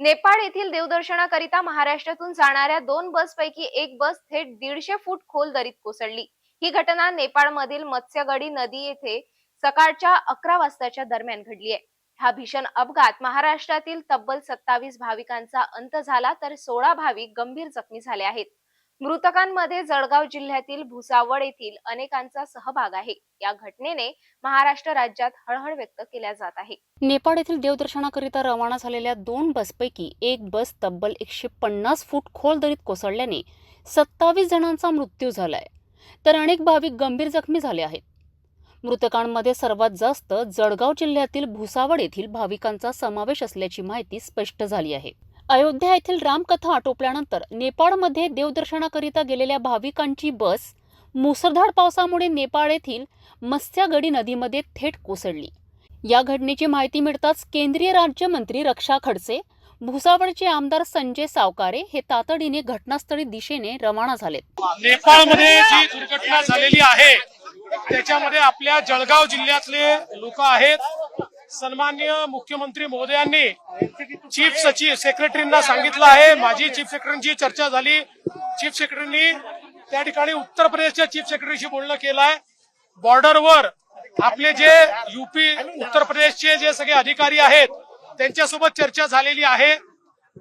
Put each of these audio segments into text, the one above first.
नेपाळ येथील देवदर्शनाकरिता महाराष्ट्रातून जाणाऱ्या दोन बसपैकी एक बस थेट दीडशे फूट खोल दरीत कोसळली. ही घटना नेपाळमधील मत्स्यगडी नदी येथे सकाळच्या अकरा वाजताच्या दरम्यान घडली आहे हा भीषण अपघात महाराष्ट्रातील तब्बल सत्तावीस भाविकांचा अंत झाला तर सोळा भाविक गंभीर जखमी झाले आहेत. मृतकांमध्ये जळगाव जिल्ह्यातील भुसावळ येथील अनेकांचा सहभाग आहे. या घटनेने महाराष्ट्र राज्यात हळहळ व्यक्त केल्या जात आहे. नेपाळ येथील देवदर्शनाकरिता रवाना झालेल्या दोन बसपैकी एक बस तब्बल एकशे पन्नास फूट खोल दरीत कोसळल्याने सत्तावीस जणांचा मृत्यू झालाय. तर अनेक भाविक गंभीर जखमी झाले आहेत. मृतकांमध्ये सर्वात जास्त जळगाव जिल्ह्यातील भुसावळ येथील भाविकांचा समावेश असल्याची माहिती स्पष्ट झाली आहे. अयोध्या येथील रामकथा आटोपल्यानंतर नेपाळमध्ये देवदर्शनाकरिता गेलेल्या भाविकांची बस मुसळधार पावसामुळे नेपाळ येथील मत्स्यागडी नदीमध्ये थेट कोसळली. या घटनेची माहिती मिळताच केंद्रीय राज्यमंत्री रक्षा खडसे भुसावळचे आमदार संजय सावकारे हे तातडीने घटनास्थळी दिशेने रवाना झालेत. नेपाळमध्ये जी दुर्घटना झालेली आहे त्याच्यामध्ये आपल्या जळगाव जिल्ह्यातले लोक आहेत. सन्मान्य मुख्यमंत्री महोदयांनी चीफ सचिव सेक्रेटरींना सांगितलं आहे. माझी चीफ सेक्रेटरींची चर्चा झाली. चीफ सेक्रेटरींनी त्या ठिकाणी उत्तर प्रदेशच्या चीफ सेक्रेटरीशी बोलणं केलं आहे बॉर्डरवर आपले जे युपी उत्तर प्रदेशचे जे सगळे अधिकारी आहेत त्यांच्यासोबत चर्चा झालेली आहे.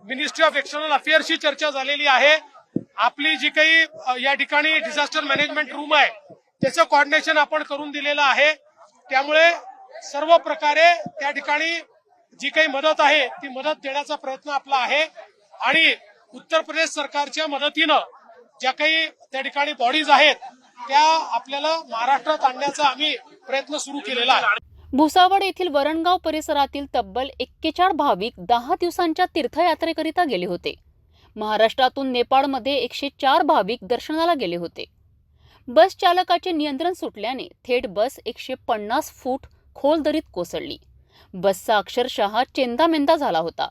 मिनिस्ट्री ऑफ एक्सटर्नल अफेअर्सची चर्चा झालेली आहे. आपली जी काही या ठिकाणी डिझास्टर मॅनेजमेंट रूम आहे त्याचं कॉर्डिनेशन आपण करून दिलेलं आहे. त्यामुळे सर्व प्रकारे त्या ठिकाणी जी काही मदत आहे ती मदत देण्याचा प्रयत्न आपला आहे. आणि उत्तर प्रदेश सरकारच्या मदतीनं ज्या काही त्या ठिकाणी बॉडीज आहेत त्या आपल्याला महाराष्ट्रात आणण्याचा आम्ही प्रयत्न सुरू केलेला आहे. भुसावळ येथील वरणगाव परिसरातील तब्बल एक्केचाळ भाविक दहा दिवसांच्या तीर्थयात्रेकरिता गेले होते. महाराष्ट्रातून नेपाळमध्ये एकशे चार भाविक दर्शनाला गेले होते. बस चालकाचे नियंत्रण सुटल्याने थेट बस एकशे पन्नास फूट खोल दरीत कोसळली. बसचा अक्षरशः चेंदामेंदा झाला होता.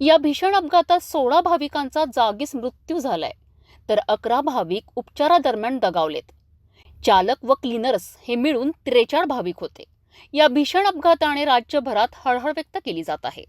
या भीषण अपघातात सोळा भाविकांचा जागीच मृत्यू झालाय. तर अकरा भाविक उपचारादरम्यान दगावलेत. चालक व क्लीनर्स हे मिळून त्रेचाळ भाविक होते. या भीषण अपघाताने राज्यभरात हळहळ व्यक्त केली जात आहे.